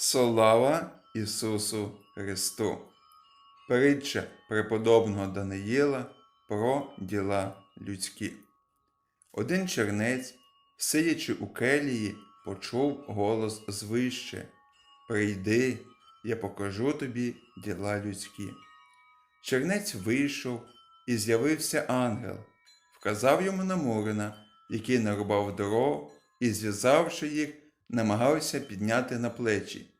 Слава Ісусу Христу! Притча преподобного Даниїла про діла людські. Один чернець, сидячи у келії, почув голос звище Прийди, я покажу тобі діла людські. Чернець вийшов і з'явився ангел, вказав йому на Мурина, який нарубав дров і, зв'язавши їх, намагався підняти на плечі,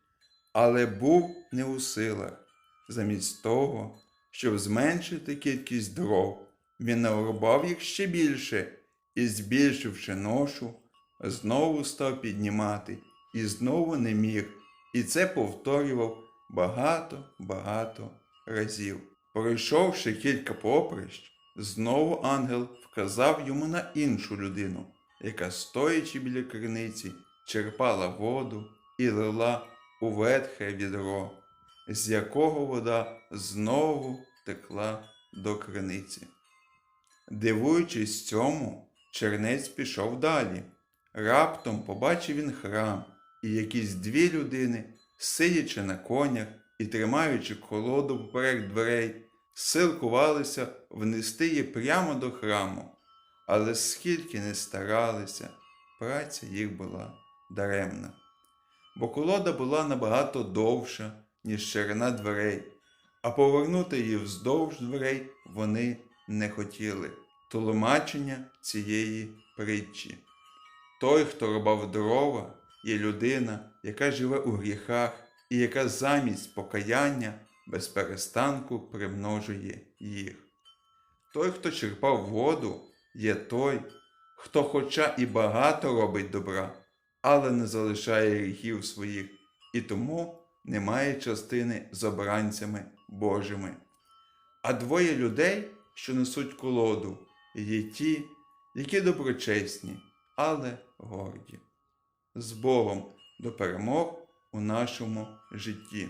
але був не у силах. Замість того, щоб зменшити кількість дров, він нарубав їх ще більше і, збільшивши ношу, знову став піднімати і знову не міг, і це повторював багато-багато разів. Пройшовши кілька поприщ, знову ангел вказав йому на іншу людину, яка, стоячи біля криниці, черпала воду і лила у ветхе відро, з якого вода знову текла до криниці. Дивуючись цьому, чернець пішов далі. Раптом побачив він храм, і якісь дві людини, сидячи на конях і тримаючи колоду поперек дверей, силкувалися внести її прямо до храму. Але скільки не старалися, праця їх була даремна. Бо колода була набагато довша, ніж ширина дверей, а повернути її вздовж дверей вони не хотіли. Тлумачення цієї притчі. Той, хто рубав дрова, є людина, яка живе у гріхах і яка замість покаяння без перестанку примножує їх. Той, хто черпав воду, є той, хто хоча і багато робить добра, але не залишає гріхів своїх, і тому не має частини з обранцями Божими. А двоє людей, що несуть колоду, є ті, які доброчесні, але горді. З Богом до перемог у нашому житті.